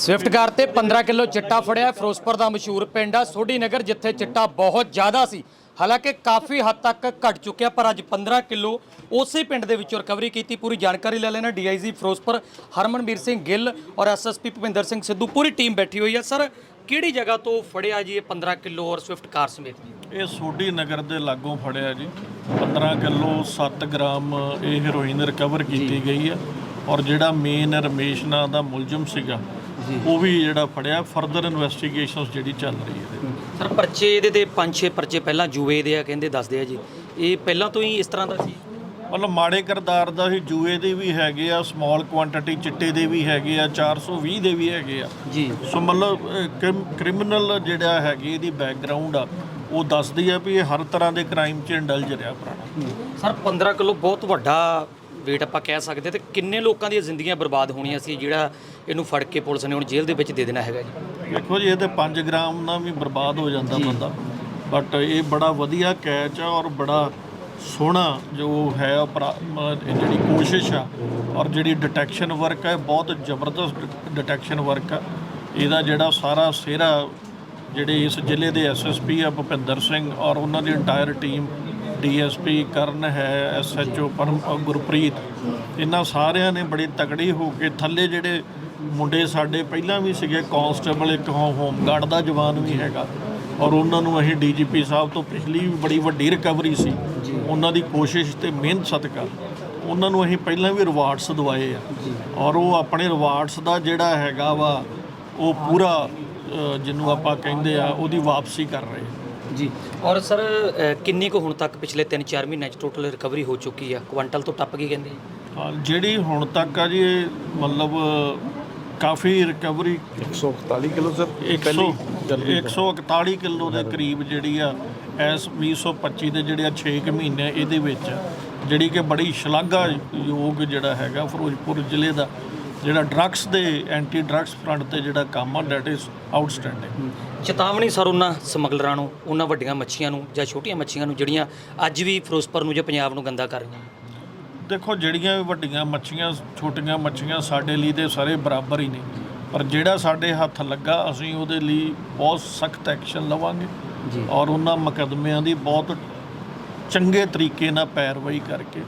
Swift car ਤੇ 15 kilo ਚਿੱਟਾ ਫੜਿਆ ਫਿਰੋਜ਼ਪੁਰ ਦਾ ਮਸ਼ਹੂਰ ਪਿੰਡ ਆ ਸੋਢੀ ਨਗਰ ਜਿੱਥੇ ਚਿੱਟਾ ਬਹੁਤ ਜ਼ਿਆਦਾ ਸੀ। ਹਾਲਾਂਕਿ ਕਾਫੀ ਹੱਦ ਤੱਕ ਘਟ ਚੁੱਕਿਆ ਪਰ ਅੱਜ 15 ਕਿਲੋ ਉਸੇ ਪਿੰਡ ਦੇ ਵਿੱਚੋਂ ਰਿਕਵਰੀ ਕੀਤੀ। ਪੂਰੀ ਜਾਣਕਾਰੀ ਲੈ ਲੈਣਾ ਡੀਆਈਜੀ ਫਿਰੋਜ਼ਪੁਰ ਹਰਮਨਵੀਰ ਸਿੰਘ ਗਿੱਲ ਔਰ ਐਸਐਸਪੀ ਭੁਪਿੰਦਰ ਸਿੰਘ ਸਿੱਧੂ। ਪੂਰੀ ਟੀਮ ਬੈਠੀ ਹੋਈ ਹੈ। ਸਰ ਕਿਹੜੀ ਜਗ੍ਹਾ ਤੋਂ ਫੜਿਆ ਜੀ ਇਹ 15 ਕਿਲੋ ਔਰ ਸਵਿਫਟ ਕਾਰ ਸਮੇਤ? ਇਹ ਸੋਢੀ ਨਗਰ ਦੇ ਲਾਗੋਂ ਫੜਿਆ ਜੀ। 15 ਕਿਲੋ 7 ਗ੍ਰਾਮ ਇਹ ਹੈਰੋਇਨ ਰਿਕਵਰ ਕੀਤੀ ਗਈ ਹੈ। ਔਰ ਜਿਹੜਾ ਮੇਨ ਰਮੇਸ਼ ਨਾਂ ਦਾ ਮੁਲਜ਼ਮ ਸੀਗਾ ਉਹ ਵੀ ਜਿਹੜਾ ਫੜਿਆ ਫਰਦਰ ਇਨਵੈਸਟੀਗੇਸ਼ਨਸ ਜਿਹੜੀ ਚੱਲ ਰਹੀ ਹੈ ਇਹਦੇ। ਸਰ ਪਰਚੇ ਇਹਦੇ ਤੇ 5-6 ਪਰਚੇ ਪਹਿਲਾਂ ਜੂਏ ਦੇ ਆ ਕਹਿੰਦੇ ਦੱਸਦੇ ਆ ਜੀ। ਇਹ ਪਹਿਲਾਂ ਤੋਂ ਹੀ ਇਸ ਤਰ੍ਹਾਂ ਦਾ ਸੀ? ਮਤਲਬ ਮਾੜੇ ਕਰਦਾਰ ਦਾ ਹੀ ਜੂਏ ਦੇ ਵੀ ਹੈਗੇ ਆ ਸਮਾਲ ਕੁਆਂਟੀਟੀ ਚਿੱਟੇ ਦੇ ਵੀ ਹੈਗੇ ਆ 420 ਦੇ ਵੀ ਹੈਗੇ ਆ। ਜੀ। ਸੋ ਮਤਲਬ ਕ੍ਰਿਮੀਨਲ ਜਿਹੜਾ ਹੈਗੀ ਇਹਦੀ ਬੈਕਗ੍ਰਾਉਂਡ ਆ ਉਹ ਦੱਸਦੀ ਆ ਵੀ ਇਹ ਹਰ ਤਰ੍ਹਾਂ ਦੇ ਕ੍ਰਾਈਮ 'ਚ ਇੰਡਲਜ ਰਿਹਾ ਪੁਰਾਣਾ। ਸਰ 15 ਕਿਲੋ ਬਹੁਤ ਵੱਡਾ weight ਆਪਾਂ ਕਹਿ ਸਕਦੇ ਤੇ ਕਿੰਨੇ ਲੋਕਾਂ ਦੀਆਂ ਜ਼ਿੰਦਗੀਆਂ ਬਰਬਾਦ ਹੋਣੀਆਂ ਸੀ ਜਿਹੜਾ ਇਹਨੂੰ ਫੜ ਕੇ ਪੁਲਿਸ ਨੇ ਹੁਣ ਜੇਲ੍ਹ ਦੇ ਵਿੱਚ ਦੇ ਦੇਣਾ ਹੈਗਾ ਜੀ? ਦੇਖੋ ਜੀ ਇਹ ਤੇ 5 ਗ੍ਰਾਮ ਨਾਲ ਵੀ ਬਰਬਾਦ ਹੋ ਜਾਂਦਾ ਬੰਦਾ। ਬਟ ਇਹ ਬੜਾ ਵਧੀਆ ਕੈਚ ਆ ਔਰ ਬੜਾ ਸੋਹਣਾ ਜੋ ਹੈ ਜਿਹੜੀ ਕੋਸ਼ਿਸ਼ ਆ ਔਰ ਜਿਹੜੀ ਡਿਟੈਕਸ਼ਨ ਵਰਕ ਹੈ ਬਹੁਤ ਜ਼ਬਰਦਸਤ ਡਿਟੈਕਸ਼ਨ ਵਰਕ ਆ। ਇਹਦਾ ਜਿਹੜਾ ਸਾਰਾ ਸਿਹਰਾ ਜਿਹੜੇ ਇਸ ਜ਼ਿਲ੍ਹੇ ਦੇ ਐਸਐਸਪੀ ਆ ਭੁਪਿੰਦਰ ਸਿੰਘ ਔਰ ਉਹਨਾਂ ਦੀ ਇੰਟਾਇਰ ਟੀਮ ਡੀਐਸਪੀ ਕਰਨ ਹੈ ਐਸਐਚਓ ਪਰਮ ਗੁਰਪ੍ਰੀਤ। ਇਹਨਾਂ ਸਾਰਿਆਂ ਨੇ ਬੜੀ ਤਕੜੀ ਹੋ ਕੇ ਥੱਲੇ ਜਿਹੜੇ ਮੁੰਡੇ ਸਾਡੇ ਪਹਿਲਾਂ ਵੀ ਸੀਗੇ, ਕਾਂਸਟੇਬਲ ਇੱਕ ਹੋ- ਹੋਮਗਾਰਡ ਦਾ ਜਵਾਨ ਵੀ ਹੈਗਾ। ਔਰ ਉਹਨਾਂ ਨੂੰ ਅਸੀਂ ਡੀਜੀਪੀ ਸਾਹਿਬ ਤੋਂ ਪਿਛਲੀ ਵੀ ਬੜੀ ਵੱਡੀ ਰਿਕਵਰੀ ਸੀ। ਉਹਨਾਂ ਦੀ ਕੋਸ਼ਿਸ਼ ਤੇ ਮਿਹਨਤ ਸਦਕਾ। ਉਹਨਾਂ ਨੂੰ ਅਸੀਂ ਪਹਿਲਾਂ ਵੀ ਰਿਵਾਰਡਸ ਦਵਾਏ ਆ। ਔਰ ਉਹ ਆਪਣੇ ਰਿਵਾਰਡਸ ਦਾ ਜਿਹੜਾ ਹੈਗਾ ਵਾ, ਉਹ ਪੂਰਾ ਜਿਹਨੂੰ ਆਪਾਂ ਕਹਿੰਦੇ ਆ, ਉਹਦੀ ਵਾਪਸੀ ਕਰ ਰਹੇ ਜੀ। ਔਰ ਸਰ ਕਿੰਨੀ ਕੁ ਹੁਣ ਤੱਕ ਪਿਛਲੇ 3-4 ਮਹੀਨਿਆਂ 'ਚ ਟੋਟਲ ਰਿਕਵਰੀ ਹੋ ਚੁੱਕੀ ਆ? ਕੁਆਂਟਲ ਤੋਂ ਟੱਪ ਗਈ ਕਹਿੰਦੇ ਹਾਂ, ਜਿਹੜੀ ਹੁਣ ਤੱਕ ਆ ਜੀ ਇਹ ਮਤਲਬ ਕਾਫੀ ਰਿਕਵਰੀ 141 ਕਿਲੋ ਸਰ 100 141 ਕਿਲੋ ਦੇ ਕਰੀਬ ਜਿਹੜੀ ਆ ਐਸ 2025 ਦੇ ਜਿਹੜੇ ਆ 6 ਕੁ ਮਹੀਨੇ ਇਹਦੇ ਵਿੱਚ ਜਿਹੜੀ ਕਿ ਬੜੀ ਸ਼ਲਾਘਾ ਯੋਗ ਜਿਹੜਾ ਹੈਗਾ ਫਿਰੋਜ਼ਪੁਰ ਜ਼ਿਲ੍ਹੇ ਦਾ ਜਿਹੜਾ ਡਰੱਗਸ ਦੇ ਐਂਟੀ ਡਰੱਗਸ ਫਰੰਟ ਤੇ ਜਿਹੜਾ ਕੰਮ ਆ ਦੈਟ ਇਜ਼ ਆਊਟਸਟੈਂਡਿੰਗ ਚੇਤਾਵਨੀ ਸਰ ਉਹਨਾਂ ਸਮਗਲਰਾਂ ਨੂੰ ਉਹਨਾਂ ਵੱਡੀਆਂ ਮੱਛੀਆਂ ਨੂੰ ਜਾਂ ਛੋਟੀਆਂ ਮੱਛੀਆਂ ਨੂੰ ਜਿਹੜੀਆਂ ਅੱਜ ਵੀ ਫਿਰੋਜ਼ਪੁਰ ਨੂੰ ਜਾਂ ਪੰਜਾਬ ਨੂੰ ਗੰਦਾ ਕਰ ਰਹੀਆਂ ਦੇਖੋ ਜਿਹੜੀਆਂ ਵੀ ਵੱਡੀਆਂ ਮੱਛੀਆਂ ਛੋਟੀਆਂ ਮੱਛੀਆਂ ਸਾਡੇ ਲਈ ਤੇ ਸਾਰੇ ਬਰਾਬਰ ਹੀ ਨੇ। ਪਰ ਜਿਹੜਾ ਸਾਡੇ ਹੱਥ ਲੱਗਾ ਅਸੀਂ ਉਹਦੇ ਲਈ ਬਹੁਤ ਸਖਤ ਐਕਸ਼ਨ ਲਵਾਂਗੇ ਜੀ। ਔਰ ਉਹਨਾਂ ਮੁਕੱਦਮਿਆਂ ਦੀ ਬਹੁਤ ਚੰਗੇ ਤਰੀਕੇ ਨਾਲ ਪੈਰਵਾਈ ਕਰਕੇ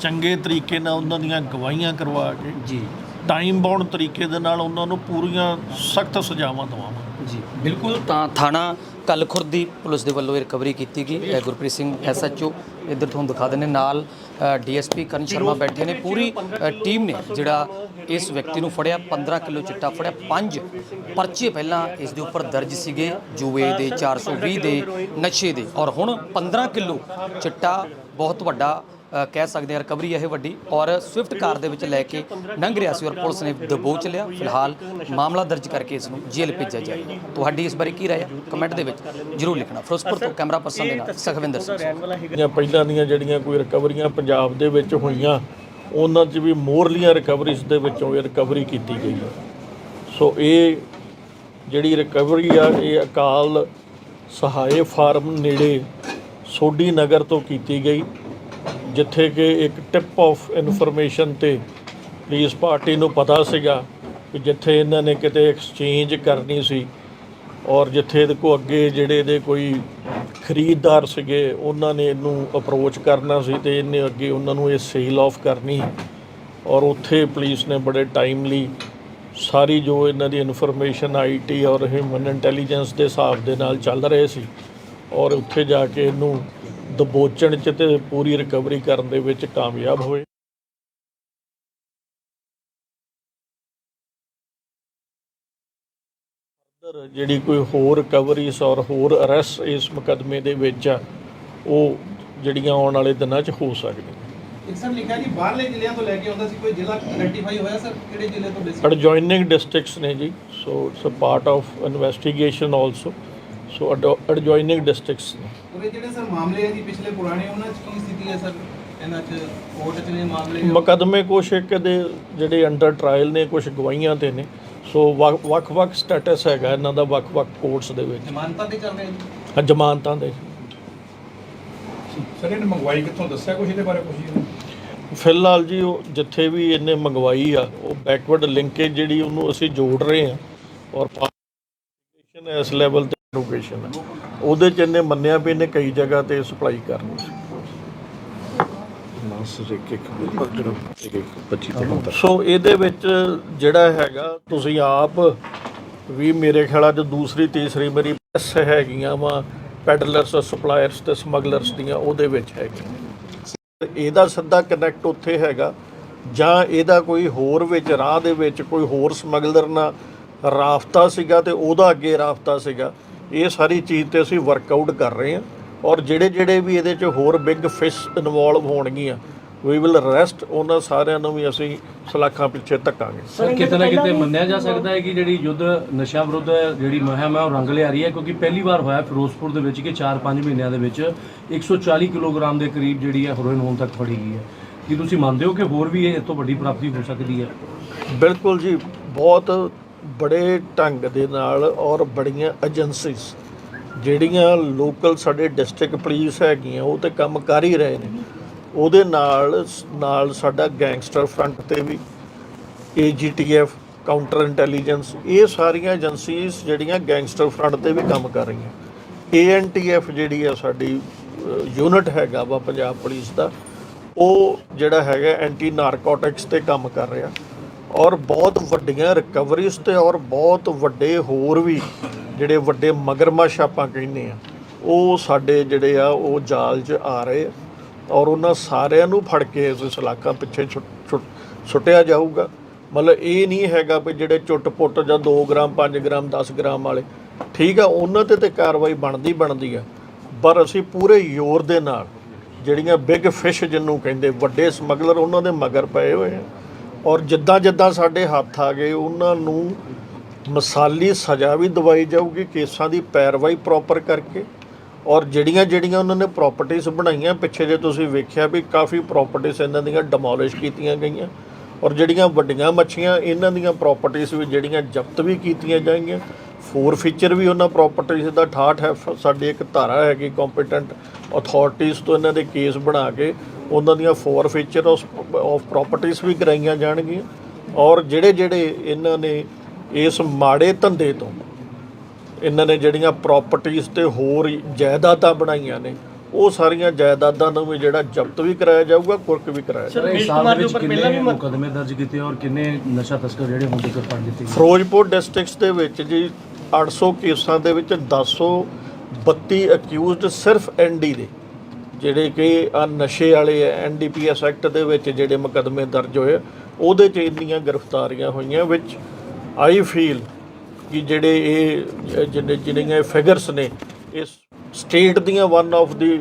ਚੰਗੇ ਤਰੀਕੇ ਨਾਲ ਉਹਨਾਂ ਦੀਆਂ ਗਵਾਹੀਆਂ ਕਰਵਾ ਕੇ ਜੀ। ਟਾਈਮ ਬਾਉਂਡ ਤਰੀਕੇ ਦੇ ਨਾਲ ਉਹਨਾਂ ਨੂੰ ਪੂਰੀਆਂ ਸਖਤ ਸਜ਼ਾਵਾਂ ਦਵਾਵਾਂਗੇ ਜੀ, ਬਿਲਕੁਲ ਤਾਂ ਥਾਣਾ ਕਲਖੁਰਦ ਦੀ ਪੁਲਿਸ ਦੇ ਵੱਲੋਂ ਇਹ ਰਿਕਵਰੀ ਕੀਤੀ ਗਈ। ਹੈ ਗੁਰਪ੍ਰੀਤ ਸਿੰਘ ਐਸਐਚਓ ਇੱਧਰ ਤੁਹਾਨੂੰ ਦਿਖਾ ਦਿੰਦੇ ਨਾਲ ਡੀਐਸਪੀ ਕਰਨ ਸ਼ਰਮਾ ਬੈਠੇ ਨੇ। ਪੂਰੀ ਟੀਮ ਨੇ ਜਿਹੜਾ ਇਸ ਵਿਅਕਤੀ ਨੂੰ ਫੜਿਆ। 15 ਕਿਲੋ ਚਿੱਟਾ ਫੜਿਆ। ਪੰਜ ਪਰਚੇ ਪਹਿਲਾਂ ਇਸ ਦੇ ਉੱਪਰ ਦਰਜ ਸੀਗੇ। ਜੂਏ ਦੇ 420 ਦੇ, ਨਸ਼ੇ ਦੇ। ਔਰ ਹੁਣ 15 ਕਿਲੋ ਚਿੱਟਾ ਬਹੁਤ ਵੱਡਾ ਕਹਿ ਸਕਦੇ ਹਾਂ ਰਿਕਵਰੀ ਇਹ ਵੱਡੀ ਔਰ ਸਵਿਫਟ ਕਾਰ ਦੇ ਵਿੱਚ ਲੈ ਕੇ ਲੰਘ ਰਿਹਾ ਸੀ ਔਰ ਪੁਲਿਸ ਨੇ ਦਬੋਚ ਲਿਆ। ਫਿਲਹਾਲ ਮਾਮਲਾ ਦਰਜ ਕਰਕੇ ਇਸ ਨੂੰ ਜੇਲ੍ਹ ਭੇਜਿਆ ਜਾਏਗਾ। ਤੁਹਾਡੀ ਇਸ ਬਾਰੇ ਕੀ ਰਾਏ ਹੈ? ਕਮੈਂਟ ਦੇ ਵਿੱਚ ਜਰੂਰ ਲਿਖਣਾ। ਫਿਰੋਜ਼ਪੁਰ ਤੋਂ ਕੈਮਰਾ ਪਰਸਨ ਦੇ ਨਾਲ ਸਖਵਿੰਦਰ ਸਿੰਘ ਪਹਿਲਾਂ ਦੀਆਂ ਜਿਹੜੀਆਂ ਕੋਈ ਰਿਕਵਰੀਆਂ ਪੰਜਾਬ ਦੇ ਵਿੱਚ ਹੋਈਆਂ, ਉਹਨਾਂ 'ਚ ਵੀ ਮੋਰਲੀਆਂ ਰਿਕਵਰੀਜ਼ ਦੇ ਵਿੱਚੋਂ ਇਹ ਰਿਕਵਰੀ ਕੀਤੀ ਗਈ ਹੈ। ਸੋ ਇਹ ਜਿਹੜੀ ਰਿਕਵਰੀ ਆ, ਇਹ ਅਕਾਲ ਸਹਾਏ ਫਾਰਮ ਨੇੜੇ ਸੋਢੀ ਨਗਰ ਤੋਂ ਕੀਤੀ ਗਈ। ਜਿੱਥੇ ਕਿ ਇੱਕ ਟਿਪ ਆਫ ਇਨਫੋਰਮੇਸ਼ਨ ਤੇ ਪੁਲਿਸ ਪਾਰਟੀ ਨੂੰ ਪਤਾ ਸੀਗਾ ਕਿ ਜਿੱਥੇ ਇਹਨਾਂ ਨੇ ਕਿਤੇ ਐਕਸਚੇਂਜ ਕਰਨੀ ਸੀ ਔਰ ਜਿੱਥੇ ਇਹਦੇ ਕੋ ਅੱਗੇ ਜਿਹੜੇ ਇਹਦੇ ਕੋਈ ਖਰੀਦਦਾਰ ਸੀਗੇ, ਉਹਨਾਂ ਨੇ ਇਹਨੂੰ ਅਪਰੋਚ ਕਰਨਾ ਸੀ ਤੇ ਇਹਨੇ ਅੱਗੇ ਉਹਨਾਂ ਨੂੰ ਇਹ ਸੇਲ ਆਫ ਕਰਨੀ ਔਰ ਉੱਥੇ ਪੁਲਿਸ ਨੇ ਬੜੇ ਟਾਈਮਲੀ ਸਾਰੀ ਜੋ ਇਹਨਾਂ ਦੀ ਇਨਫੋਰਮੇਸ਼ਨ ਆਈਟੀ ਔਰ ਹਿਊਮਨ ਇੰਟੈਲੀਜੈਂਸ ਦੇ ਹਿਸਾਬ ਦੇ ਨਾਲ ਚੱਲ ਰਹੇ ਸੀ ਔਰ ਉੱਥੇ ਜਾ ਕੇ ਇਹਨੂੰ ਦਬੋਚਣ ਚ ਤੇ ਪੂਰੀ ਰਿਕਵਰੀ ਕਰਨ ਦੇ ਵਿੱਚ ਕਾਮਯਾਬ ਹੋਏ। ਫਰਦਰ ਜਿਹੜੀ ਕੋਈ ਹੋਰ ਰਿਕਵਰੀਜ਼ ਔਰ ਹੋਰ ਅਰੈਸਟ ਇਸ ਮੁਕੱਦਮੇ ਦੇ ਵਿੱਚ ਆ ਉਹ ਜਿਹੜੀਆਂ ਆਉਣ ਵਾਲੇ ਦਿਨਾਂ 'ਚ ਹੋ ਸਕਦੀਆਂ। ਇੱਕ ਸਰ ਲਿਖਿਆ ਜੀ ਬਾਹਰਲੇ ਜ਼ਿਲ੍ਹਿਆਂ ਤੋਂ ਲੈ ਕੇ ਆਉਂਦਾ ਸੀ ਕੋਈ ਜ਼ਿਲ੍ਹਾ ਆਇਡੈਂਟੀਫਾਈ ਹੋਇਆ ਸਰ? ਕਿਹੜੇ ਜ਼ਿਲ੍ਹੇ ਤੋਂ ਬੇਸਿਕ? ਐਡਜੋਇਨਿੰਗ ਡਿਸਟ੍ਰਿਕਟਸ ਨੇ ਜੀ so it's a part of investigation also so adjoining districts ਨੇ। ਉਹਦੇ ਜਿਹੜੇ ਸਰ ਮਾਮਲੇ ਆ ਜੀ ਪਿਛਲੇ ਪੁਰਾਣੇ ਉਹਨਾਂ 'ਚ ਕੀ ਸਥਿਤੀ ਹੈ ਸਰ? ਇਹਨਾਂ 'ਚ ਕੋਰਟ 'ਚ ਨੇ ਮਾਮਲੇ ਮੁਕੱਦਮੇ ਕੁਛ ਇੱਕ ਦੇ ਜਿਹੜੇ ਅੰਡਰ ਟ੍ਰਾਇਲ ਨੇ ਕੁਝ ਗਵਾਹੀਆਂ ਤੇ ਨੇ। ਸੋ ਵੱਖ- ਵੱਖ-ਵੱਖ ਸਟੇਟਸ ਹੈਗਾ ਇਹਨਾਂ ਦਾ ਵੱਖ-ਵੱਖ ਕੋਰਟਸ ਦੇ ਵਿੱਚ। ਜ਼ਮਾਨਤਾਂ ਤੇ ਚੱਲ ਰਹੇ ਜੀ? ਹਾਂ, ਜ਼ਮਾਨਤਾਂ ਦੇ। ਸਰ ਇਹਨੇ ਮੰਗਵਾਈ ਕਿੱਥੋਂ? ਦੱਸਿਆ ਕੁਛ ਇਹਦੇ ਬਾਰੇ ਜੀ? ਫਿਲਹਾਲ ਜੀ ਉਹ ਜਿੱਥੇ ਵੀ ਇਹਨੇ ਮੰਗਵਾਈ ਆ ਉਹ ਬੈਕਵਰਡ ਲਿੰਕੇਜ ਜਿਹੜੀ ਉਹਨੂੰ ਅਸੀਂ ਜੋੜ ਰਹੇ ਆ ਔਰ ਪਾਰਟੀਸ਼ਨ ਇਸ ਲੈਵਲ ਤੇ ਲੋਕੇਸ਼ਨ ਹੈ। ਉਹਦੇ ਚ ਇਹਨੇ ਮੰਨਿਆ ਵੀ ਇਹਨੇ ਕਈ ਜਗ੍ਹਾ ਤੇ ਸਪਲਾਈ ਕਰਨੀ ਸੀ। ਸੋ ਇਹਦੇ ਵਿੱਚ ਜਿਹੜਾ ਹੈਗਾ ਤੁਸੀਂ ਆਪ ਵੀ ਮੇਰੇ ਖਿਆਲ ਅੱਜ ਦੂਸਰੀ ਤੀਸਰੀ ਮੇਰੀ ਪ੍ਰੈਸ ਹੈਗੀਆਂ ਵਾ ਪੈਡਲਰਸ ਸਪਲਾਇਰਸ ਤੇ ਸਮਗਲਰਸ ਦੀਆਂ ਉਹਦੇ ਵਿੱਚ ਹੈਗੀਆਂ। ਇਹਦਾ ਸਿੱਧਾ ਕਨੈਕਟ ਉੱਥੇ ਹੈਗਾ ਜਾਂ ਇਹਦਾ ਕੋਈ ਹੋਰ ਵਿੱਚ ਰਾਹ ਦੇ ਵਿੱਚ ਕੋਈ ਹੋਰ ਸਮਗਲਰ ਨਾਲ ਰਾਫਤਾ ਸੀਗਾ ਤੇ ਉਹਦਾ ਅੱਗੇ ਰਾਫਤਾ ਸੀਗਾ। ਇਹ ਸਾਰੀ ਚੀਜ਼ ਤੇ ਅਸੀਂ ਵਰਕਆਊਟ ਕਰ ਰਹੇ ਹਾਂ ਔਰ ਜਿਹੜੇ ਜਿਹੜੇ ਵੀ ਇਹਦੇ 'ਚ ਹੋਰ ਬਿਗ ਫਿਸ਼ ਇਨਵੋਲਵ ਹੋਣਗੀਆਂ ਵੀ ਵਿਲ ਰੈਸਟ ਉਹਨਾਂ ਸਾਰਿਆਂ ਨੂੰ ਵੀ ਅਸੀਂ ਸਲਾਖਾਂ ਪਿੱਛੇ ਧੱਕਾਂਗੇ। ਸਰ ਕਿਤੇ ਨਾ ਕਿਤੇ ਮੰਨਿਆ ਜਾ ਸਕਦਾ ਹੈ ਕਿ ਜਿਹੜੀ ਯੁੱਧ ਨਸ਼ਾ ਵਿਰੁੱਧ ਜਿਹੜੀ ਮੁਹਿੰਮ ਹੈ ਉਹ ਰੰਗ ਲਿਆ ਰਹੀ ਹੈ ਕਿਉਂਕਿ ਪਹਿਲੀ ਵਾਰ ਹੋਇਆ ਫਿਰੋਜ਼ਪੁਰ ਦੇ ਵਿੱਚ ਕਿ 4-5 ਮਹੀਨਿਆਂ ਦੇ ਵਿੱਚ 140 ਕਿਲੋਗ੍ਰਾਮ ਦੇ ਕਰੀਬ ਜਿਹੜੀ ਹੈ ਹੈਰੋਇਨ ਹੁਣ ਤੱਕ ਫੜੀ ਗਈ ਹੈ। ਕੀ ਤੁਸੀਂ ਮੰਨਦੇ ਹੋ ਕਿ ਹੋਰ ਵੀ ਇਹ ਇਸ ਤੋਂ ਵੱਡੀ ਪ੍ਰਾਪਤੀ ਹੋ ਸਕਦੀ ਹੈ? ਬਿਲਕੁਲ ਜੀ ਬਹੁਤ ਬੜੇ ਢੰਗ ਦੇ ਨਾਲ ਔਰ ਬੜੀਆਂ ਏਜੰਸੀਜ਼ ਜਿਹੜੀਆਂ ਲੋਕਲ ਸਾਡੇ ਡਿਸਟ੍ਰਿਕਟ ਪੁਲਿਸ ਹੈਗੀਆਂ, ਉਹ ਤੇ ਕੰਮ ਕਰ ਹੀ ਰਹੇ ਨੇ। ਉਹਦੇ ਨਾਲ ਨਾਲ ਸਾਡਾ ਗੈਂਗਸਟਰ ਫਰੰਟ ਤੇ ਵੀ ਏਜੀਟੀਐਫ ਕਾਊਂਟਰ ਇੰਟੈਲੀਜੈਂਸ ਇਹ ਸਾਰੀਆਂ ਏਜੰਸੀਜ਼ ਜਿਹੜੀਆਂ ਗੈਂਗਸਟਰ ਫਰੰਟ ਤੇ ਵੀ ਕੰਮ ਕਰ ਰਹੀਆਂ। ਏਐਨਟੀਐਫ ਜਿਹੜੀ ਆ ਸਾਡੀ ਯੂਨਿਟ ਹੈਗਾ ਵਾ ਪੰਜਾਬ ਪੁਲਿਸ ਦਾ, ਉਹ ਜਿਹੜਾ ਹੈਗਾ ਐਂਟੀ ਨਾਰਕੋਟਿਕਸ ਤੇ ਕੰਮ ਕਰ ਰਿਹਾ। ਔਰ ਬਹੁਤ ਵੱਡੀਆਂ ਰਿਕਵਰੀਜ਼ ਤੇ ਔਰ ਬਹੁਤ ਵੱਡੇ ਹੋਰ ਵੀ ਜਿਹੜੇ ਵੱਡੇ ਮਗਰਮੱਛ ਆਪਾਂ ਕਹਿੰਦੇ ਆ, ਉਹ ਸਾਡੇ ਜਿਹੜੇ ਆ, ਉਹ ਜਾਲ 'ਚ ਆ ਰਹੇ ਆ ਔਰ ਉਹਨਾਂ ਸਾਰਿਆਂ ਨੂੰ ਫੜ ਕੇ ਇਸ ਸਲਾਖਾਂ ਪਿੱਛੇ ਛੁੱਟ- ਛੁੱਟ- ਸੁੱਟਿਆ ਜਾਊਗਾ। ਮਤਲਬ ਇਹ ਨਹੀਂ ਹੈਗਾ ਵੀ ਜਿਹੜੇ ਚੁੱਟ-ਪੁੱਟ ਜਾਂ 2 ਗ੍ਰਾਮ 5 ਗ੍ਰਾਮ 10 ਗ੍ਰਾਮ ਵਾਲੇ। ਠੀਕ ਆ, ਉਹਨਾਂ ਤੇ ਤੇ ਕਾਰਵਾਈ ਬਣਦੀ ਬਣਦੀ ਆ, ਪਰ ਅਸੀਂ ਪੂਰੇ ਜ਼ੋਰ ਦੇ ਨਾਲ ਜਿਹੜੀਆਂ ਬਿਗ ਫਿਸ਼ ਜਿਹਨੂੰ ਕਹਿੰਦੇ ਵੱਡੇ ਸਮਗਲਰ, ਉਹਨਾਂ ਦੇ ਮਗਰ ਪਏ ਹੋਏ ਆ। ਔਰ ਜਿੱਦਾਂ ਜਿੱਦਾਂ ਸਾਡੇ ਹੱਥ ਆ ਗਏ, ਉਹਨਾਂ ਨੂੰ ਮਸਾਲੀ ਸਜ਼ਾ ਵੀ ਦਵਾਈ ਜਾਊਗੀ ਕੇਸਾਂ ਦੀ ਪੈਰਵਾਈ ਪ੍ਰੋਪਰ ਕਰਕੇ। ਔਰ ਜਿਹੜੀਆਂ ਜਿਹੜੀਆਂ ਉਹਨਾਂ ਨੇ ਪ੍ਰਾਪਰਟੀਆਂ ਬਣਾਈਆਂ, ਪਿੱਛੇ ਜੇ ਤੁਸੀਂ ਵੇਖਿਆ ਵੀ ਕਾਫੀ ਪ੍ਰਾਪਰਟੀਆਂ ਇਹਨਾਂ ਦੀਆਂ ਡਿਮੋਲਿਸ਼ ਕੀਤੀਆਂ ਗਈਆਂ। ਔਰ ਜਿਹੜੀਆਂ ਵੱਡੀਆਂ ਮੱਛੀਆਂ, ਇਹਨਾਂ ਦੀਆਂ ਪ੍ਰਾਪਰਟੀਆਂ ਵੀ ਜਿਹੜੀਆਂ ਜ਼ਬਤ ਵੀ ਕੀਤੀਆਂ ਜਾਣਗੀਆਂ। ਫੋਰ ਫੀਚਰ ਵੀ ਉਹਨਾਂ ਪ੍ਰਾਪਰਟੀਆਂ ਦਾ 68 ਹੈ ਫ- ਸਾਡੀ ਇੱਕ ਧਾਰਾ ਹੈਗੀ ਕੰਪੀਟੈਂਟ ਅਥਾਰਟੀਆਂ ਤੋਂ ਇਹਨਾਂ ਦੇ ਕੇਸ ਬਣਾ ਕੇ ਉਹਨਾਂ ਦੀਆਂ ਫੋਰ ਫੀਚਰ ਆਫ ਪ੍ਰਾਪਰਟੀਆਂ ਵੀ ਕਰਾਈਆਂ ਜਾਣਗੀਆਂ। ਔਰ ਜਿਹੜੇ ਜਿਹੜੇ ਇਹਨਾਂ ਨੇ ਇਸ ਮਾੜੇ ਧੰਦੇ ਤੋਂ ਇਹਨਾਂ ਨੇ ਜਿਹੜੀਆਂ ਪ੍ਰਾਪਰਟੀਆਂ ਤੇ ਹੋਰ ਜਾਇਦਾਦਾਂ ਬਣਾਈਆਂ ਨੇ ਉਹ ਸਾਰੀਆਂ ਜਾਇਦਾਦਾਂ ਨੂੰ ਵੀ ਜਿਹੜਾ ਜ਼ਬਤ ਵੀ ਕਰਾਇਆ ਜਾਊਗਾ ਕੁਰਕ ਵੀ ਕਰਾਇਆ ਜਾਊਗਾ। ਇਸ ਸਾਲ ਦੇ ਵਿੱਚ ਕਿੰਨੇ ਮੁਕਦਮੇ ਦਰਜ ਕੀਤੇ ਔਰ ਕਿੰਨੇ ਨਸ਼ਾ ਤਸਕਰ ਜਿਹੜੇ ਹੁਣ ਤੱਕ ਫੜ ਦਿੱਤੇ ਗਏ? ਫਿਰੋਜ਼ਪੁਰ ਡਿਸਟ੍ਰਿਕਟਸ ਦੇ ਵਿੱਚ ਜੀ 800 ਕੇਸਾਂ ਦੇ ਵਿੱਚ 1032 ਅਕਿਊਜ਼ਡ ਸਿਰਫ ਐਨਡੀ ਦੇ ਜਿਹੜੇ ਕਿ ਆ ਨਸ਼ੇ ਵਾਲੇ ਐਨਡੀਪੀਐਸ ਐਕਟ ਦੇ ਵਿੱਚ ਜਿਹੜੇ ਮੁਕੱਦਮੇ ਦਰਜ ਹੋਏ ਉਹਦੇ 'ਚ ਇੰਨੀਆਂ ਗ੍ਰਿਫਤਾਰੀਆਂ ਹੋਈਆਂ ਵਿੱਚ ਆਈ ਫੀਲ ਕਿ ਜਿਹੜੇ ਇਹ ਜਿਹੜੇ ਜਿਹੜੀਆਂ ਫਿਗਰਸ ਨੇ ਇਸ ਸਟੇਟ ਦੀਆਂ one of the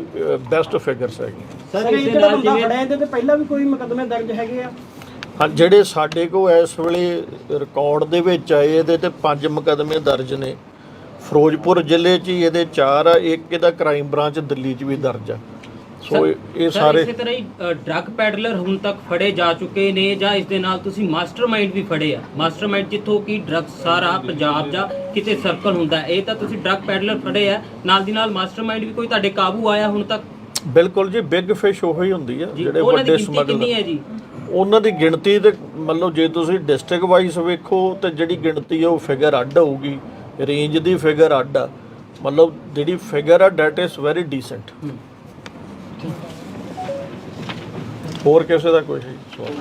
best figures ਹੈਗੀਆਂ। ਸਰ ਇਹ ਜਿਹੜਾ ਬੰਦਾ ਫੜਿਆ ਇਹਦੇ ਤੇ ਪਹਿਲਾਂ ਵੀ ਕੋਈ ਮੁਕੱਦਮੇ ਦਰਜ ਹੈਗੇ ਆ? ਹਾਂ ਜਿਹੜੇ ਸਾਡੇ ਕੋਲ ਇਸ ਵੇਲੇ ਰਿਕਾਰਡ ਦੇ ਵਿੱਚ ਆਏ ਇਹਦੇ ਤੇ ਪੰਜ ਮੁਕੱਦਮੇ ਦਰਜ ਨੇ। ਫਿਰੋਜ਼ਪੁਰ ਜ਼ਿਲ੍ਹੇ 'ਚ ਹੀ ਇਹਦੇ ਚਾਰ ਆ ਇੱਕ ਇਹਦਾ ਕ੍ਰਾਈਮ ਬ੍ਰਾਂਚ ਦਿੱਲੀ 'ਚ ਵੀ ਦਰਜ ਆ। ਸੋ ਇਹ- ਸਰ, ਇਸੇ ਤਰ੍ਹਾਂ ਹੀ ਡਰੱਗ ਪੈਡਲਰ ਹੁਣ ਤੱਕ ਫੜੇ ਜਾ ਚੁੱਕੇ ਨੇ ਜਾਂ ਇਸ ਦੇ ਨਾਲ ਤੁਸੀਂ ਮਾਸਟਰਮਾਈਂਡ ਵੀ ਫੜੇ ਆ? ਮਾਸਟਰਮਾਈਂਡ ਜਿੱਥੋਂ ਕਿ ਡਰੱਗ ਸਾਰਾ ਪੰਜਾਬ ਜਾਂ ਕਿਤੇ ਸਰਕਲ ਹੁੰਦਾ। ਇਹ ਤਾਂ ਤੁਸੀਂ ਡਰੱਗ ਪੈਡਲਰ ਫੜੇ ਆ। ਨਾਲ ਦੀ ਨਾਲ ਮਾਸਟਰਮਾਈਂਡ ਵੀ ਕੋਈ ਤੁਹਾਡੇ ਕਾਬੂ ਆਇਆ ਹੁਣ ਤੱਕ? ਬਿਲਕੁਲ ਜੀ ਬਿਗ ਫਿਸ਼ ਉਹੀ ਹੁੰਦੀ ਆ ਜਿਹੜੇ ਵੱਡੇ ਗਿਣਤੀ ਕਿੰਨੀ ਹੈ ਸਮਗਲਰ ਜੀ? ਉਹਨਾਂ ਦੀ ਗਿਣਤੀ ਤੇ ਮਤਲਬ ਜੇ ਤੁਸੀਂ ਡਿਸਟ੍ਰਿਕਟ ਵਾਈਜ਼ ਵੇਖੋ ਤੇ ਜਿਹੜੀ ਗਿਣਤੀ ਆ ਉਹ ਫਿਗਰ ਅੱਡ ਹੋਊਗੀ ਰੇਂਜ ਦੀ ਫਿਗਰ ਅੱਡ ਆ। ਮਤਲਬ ਜਿਹੜੀ ਫਿਗਰ ਆ ਡੈਟ ਇਜ਼ ਵੈਰੀ ਡੀਸੈਂਟ ਹੋਰ ਕਿਸੇ ਦਾ ਕੋਈ ਸਵਾਲ?